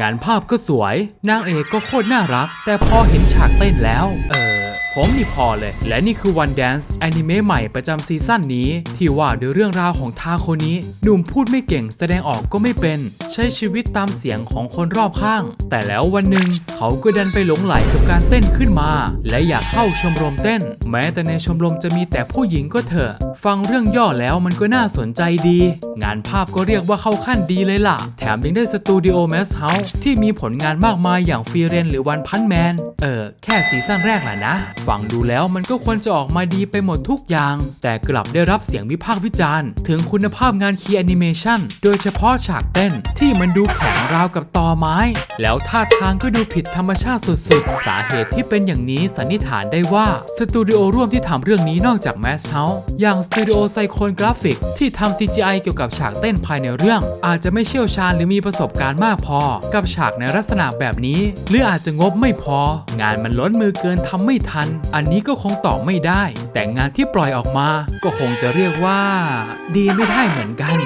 งานภาพก็สวย นางเอกก็โคตรน่ารัก แต่พอเห็นฉากเต้นแล้ว เออ ผมนี่พอเลย และนี่คือ One Dance แอนิเมะใหม่ประจำซีซั่นนี้ ที่ว่าด้วยเรื่องราวของทาโคนี้หนุ่มพูดไม่เก่งแสดงออกก็ไม่เป็น ใช้ชีวิตตามเสียงของคนรอบข้าง แต่แล้ววันหนึ่งเขาก็ดันไปหลงไหลกับการเต้นขึ้นมา และอยากเข้าชมรมเต้น แม้แต่ในชมรมจะมีแต่ผู้หญิงก็เถอะ ฟังเรื่องย่อแล้วมันก็น่าสนใจดี งานภาพก็เรียกว่าเข้าขั้นดีเลยล่ะ แถมยังได้สตูดิโอแมสเฮาส์ที่มีผลงานมากมายอย่างฟีเรนหรือวันพันแมนเออแค่ซีซั่นแรกแหละนะฟังดูแล้วมันก็ควรจะออกมาดีไปหมดทุกอย่าง แต่กลับได้รับเสียงวิพากษ์วิจารณ์ ถึงคุณภาพงานคีย์แอนิเมชันโดยเฉพาะฉากเต้นที่มันดูแข็งราวกับตอไม้ แล้วท่าทางก็ดูผิดธรรมชาติสุดๆ สาเหตุที่เป็นอย่างนี้สันนิษฐานได้ว่าสตูดิโอร่วมที่ทำเรื่องนี้นอกจากแมสเฮาส์อย่างสตูดิโอไซโคนกราฟิกที่ทำ CGI เกี่ยวกับฉากเต้นภายในเรื่อง อาจจะไม่เชี่ยวชาญหรือมีประสบการณ์มากพอ กับฉากในลักษณะแบบนี้ หรืออาจจะงบไม่พอ งานมันล้นมือเกินทำไม่ทันอันนี้ก็คงตอบไม่ได้ แต่งานที่ปล่อยออกมา ก็คงจะเรียกว่า ดีไม่ได้เหมือนกัน